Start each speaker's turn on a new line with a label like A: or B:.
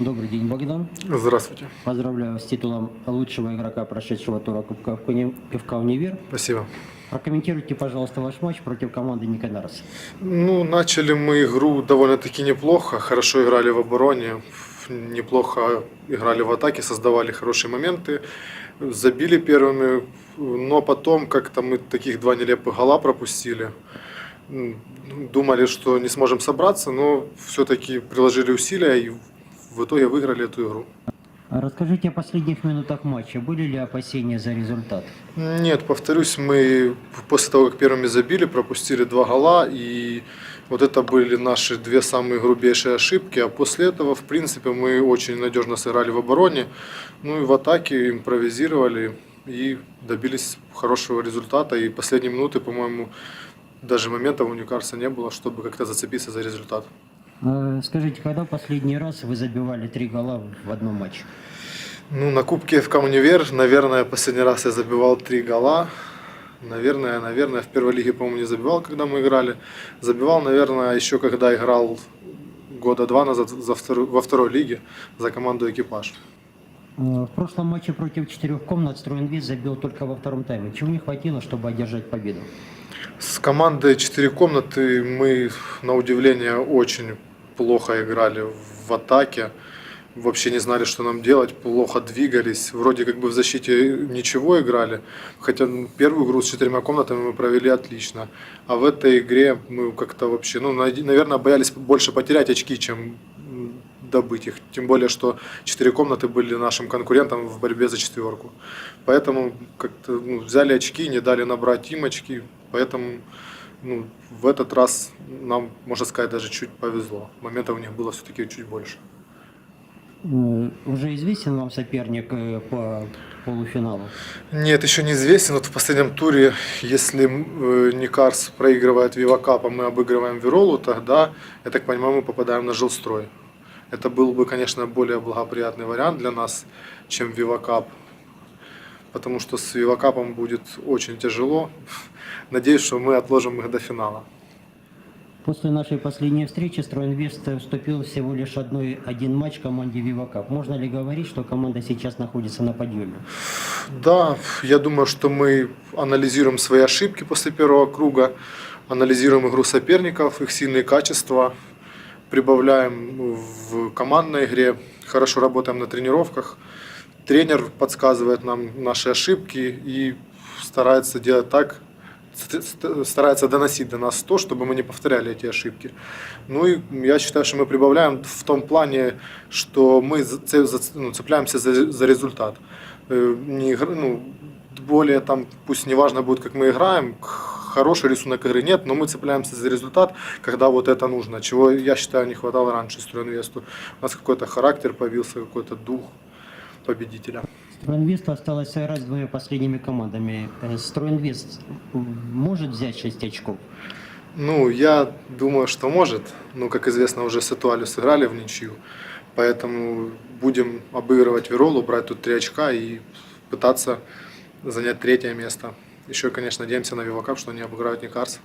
A: Добрый день, Богдан.
B: Здравствуйте.
A: Поздравляю с титулом лучшего игрока прошедшего тура Кубка Пивка Универ.
B: Спасибо.
A: Прокомментируйте, пожалуйста, ваш матч против команды Никонарс.
B: Ну, начали мы игру довольно-таки неплохо. Хорошо играли в обороне, неплохо играли в атаке, создавали хорошие моменты. Забили первыми, но потом как-то мы таких два нелепых гола пропустили. Думали, что не сможем собраться, но все-таки приложили усилия и в итоге выиграли эту игру.
A: А Расскажите о последних минутах матча. Были ли опасения за результат?
B: Нет, повторюсь, мы после того, как первыми забили, пропустили два гола, и вот это были наши две самые грубейшие ошибки, а после этого, в принципе, мы очень надежно сыграли в обороне, ну и в атаке импровизировали и добились хорошего результата, и последние минуты, по-моему, даже моментов у Ньюкасла не было, чтобы как-то зацепиться за результат.
A: Э, Скажите, когда последний раз вы забивали три гола в одном матче?
B: Ну, на Кубке ФК Универ, наверное, последний раз я забивал три гола. Наверное, наверное, в первой лиге, по-моему, не забивал, когда мы играли. Забивал, наверное, еще когда играл года два назад за вторую- во второй лиге за команду «Экипаж».
A: Э, В прошлом матче против четырех комнат Стройинвест забил только во втором тайме. Чего не хватило, чтобы одержать победу?
B: С командой «Четыре комнаты» мы, на удивление, очень плохо играли в атаке. Вообще не знали, что нам делать, плохо двигались. Вроде как бы в защите ничего играли. Хотя первую игру с четырьмя комнатами мы провели отлично. А в этой игре мы как-то вообще, ну, наверное, боялись больше потерять очки, чем добыть их. Тем более, что четыре комнаты были нашим конкурентом в борьбе за четверку. Поэтому как-то ну, взяли очки, не дали набрать им очки. Поэтому ну, в этот раз нам, можно сказать, даже чуть повезло. Моментов у них было все-таки чуть больше.
A: Уже известен вам соперник э, по полуфиналу?
B: Нет, еще неизвестен. Вот в последнем туре, если э, Никарс проигрывает Вивакап, а мы обыгрываем Веролу, тогда, я так понимаю, мы попадаем на Жилстрой. Это был бы, конечно, более благоприятный вариант для нас, чем Вивакап. Потому что с Вивакапом будет очень тяжело. Надеюсь, что мы отложим их до финала.
A: После нашей последней встречи Стройинвест вступил всего лишь одной, один матч команде Cup. Можно ли говорить, что команда сейчас находится на подъеме?
B: Да, я думаю, что мы анализируем свои ошибки после первого круга, анализируем игру соперников, их сильные качества, прибавляем в командной игре, хорошо работаем на тренировках. Тренер подсказывает нам наши ошибки и старается делать так, ст- старается доносить до нас то, чтобы мы не повторяли эти ошибки. Ну и я считаю, что мы прибавляем в том плане, что мы ну, цепляемся за, результат. Э, Не, ну, более там, пусть не важно будет, как мы играем, хороший рисунок игры нет, но мы цепляемся за результат, когда вот это нужно, чего, я считаю, не хватало раньше Стройинвесту. У нас какой-то характер появился, какой-то дух победителя.
A: Стройинвесту осталось сыграть с двумя последними командами. Э, Стройинвест может взять 6 очков?
B: Ну, я думаю, что может. Ну, как известно, уже с Этуалью сыграли в ничью. Поэтому будем обыгрывать Веролу, брать тут три очка и пытаться занять третье место. Еще, конечно, надеемся на Вивакап, что они обыграют Никарс.